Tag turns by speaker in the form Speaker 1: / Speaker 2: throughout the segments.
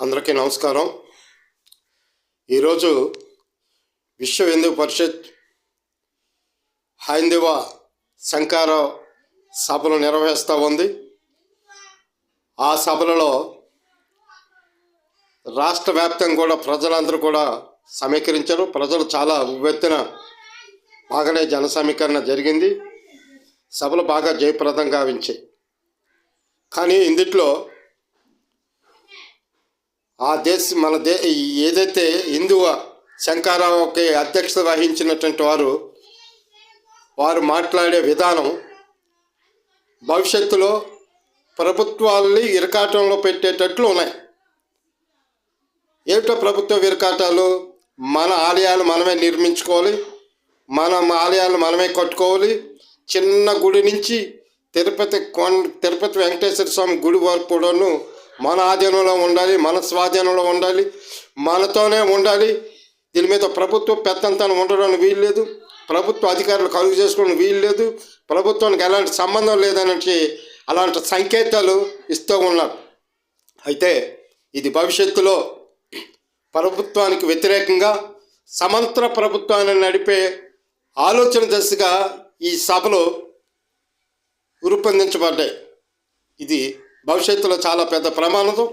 Speaker 1: అందరికీ నమస్కారం. ఈరోజు విశ్వ హిందూ పరిషత్ హైందవ శంకార సభలు నిర్వహిస్తూ ఉంది. ఆ సభలలో రాష్ట్ర వ్యాప్తంగా కూడా ప్రజలందరూ కూడా సమీకరించారు. ప్రజలు చాలా ఉవ్వెత్తిన బాగానే జన సమీకరణ జరిగింది. సభలు బాగా జయప్రదం గావించాయి కానీ ఇందుట్లో ఆ దేశ మన దే ఏదైతే హిందువ శంకారావుకి అధ్యక్షత వహించినటువంటి వారు వారు మాట్లాడే విధానం భవిష్యత్తులో ప్రభుత్వాల్ని ఇరకాటంలో పెట్టేటట్లు ఉన్నాయి. ఏమిటో ప్రభుత్వ ఇరకాటాలు మన ఆలయాలు మనమే నిర్మించుకోవాలి. మన ఆలయాలు మనమే కట్టుకోవాలి. చిన్న గుడి నుంచి తిరుపతి కొండ తిరుపతి వెంకటేశ్వర స్వామి గుడి వరకు కూడాను మన ఆధీనంలో ఉండాలి మన స్వాధీనంలో ఉండాలి మనతోనే ఉండాలి. దీని మీద ప్రభుత్వ పెత్తంతనం ఉండడానికి వీలు లేదు. ప్రభుత్వ అధికారులు కలుగు చేసుకోవడం వీలు లేదు. ప్రభుత్వానికి ఎలాంటి సంబంధం లేదనే అలాంటి సంకేతాలు ఇస్తూ ఉన్నారు. అయితే ఇది భవిష్యత్తులో ప్రభుత్వానికి వ్యతిరేకంగా సమంత్ర ప్రభుత్వాన్ని నడిపే ఆలోచన దశగా ఈ సభలు రూపొందించబడ్డాయి. ఇది భవిష్యత్తులో చాలా పెద్ద ప్రమాదం.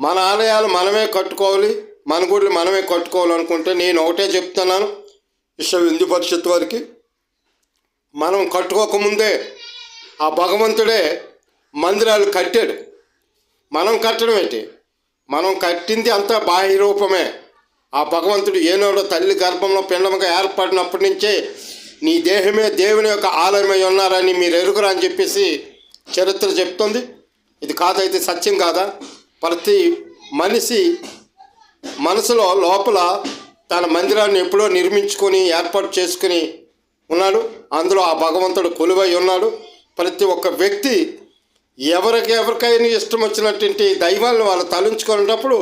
Speaker 1: మన ఆలయాలు మనమే కట్టుకోవాలి మన గుళ్ళు మనమే కట్టుకోవాలనుకుంటే నేను ఒకటే చెప్తున్నాను విశ్వ హిందూ పరిషత్ వారికి. మనం కట్టుకోకముందే ఆ భగవంతుడే మందిరాలు కట్టాడు. మనం కట్టడం ఏంటి? మనం కట్టింది అంతా బాహ్య రూపమే. ఆ భగవంతుడు ఏనాడో తల్లి గర్భంలో పిండముగా ఏర్పడినప్పటి నుంచే నీ దేహమే దేవుని యొక్క ఆలయమై ఉన్నారని మీరు ఎరుగురా అని చెప్పేసి చరిత్ర చెప్తుంది. ఇది కాదైతే సత్యం కాదా? ప్రతి మనిషి మనసులో లోపల తన మందిరాన్ని ఎప్పుడో నిర్మించుకొని ఏర్పాటు చేసుకుని ఉన్నాడు. అందులో ఆ భగవంతుడు కొలువై ఉన్నాడు. ప్రతి ఒక్క వ్యక్తి ఎవరికి ఎవరికైనా ఇష్టం వచ్చినటువంటి దైవాలను వాళ్ళు తలుంచుకునేటప్పుడు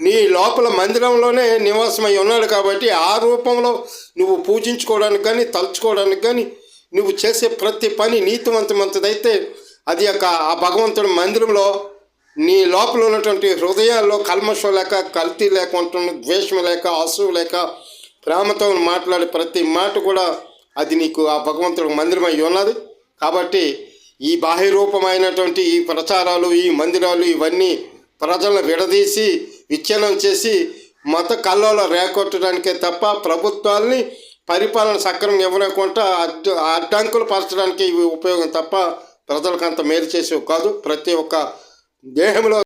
Speaker 1: నీ లోపల మందిరంలోనే నివాసమై ఉన్నాడు కాబట్టి ఆ రూపంలో నువ్వు పూజించుకోవడానికి కానీ తలుచుకోవడానికి కానీ నువ్వు చేసే ప్రతి పని నీతివంతమంతదైతే అది యొక్క ఆ భగవంతుడి మందిరంలో నీ లోపల ఉన్నటువంటి హృదయాల్లో కల్మషం లేక కల్తీ లేక ఉంటుంది ద్వేషం లేక అసువు లేక ప్రేమతో మాట్లాడే ప్రతి మాట కూడా అది నీకు ఆ భగవంతుడి మందిరమై ఉన్నది. కాబట్టి ఈ బాహ్య రూపమైనటువంటి ఈ ప్రచారాలు ఈ మందిరాలు ఇవన్నీ ప్రజలను విడదీసి విచ్ఛిన్నం చేసి మత కల్లోల రేకొట్టడానికే తప్ప ప్రభుత్వాల్ని పరిపాలన సక్రమం ఇవ్వలేకుండా అడ్డు అడ్డంకులు పరచడానికి ఇవి ఉపయోగం తప్ప ప్రజలకు అంత మేలు చేసేవి కాదు. ప్రతి ఒక్క దేహంలో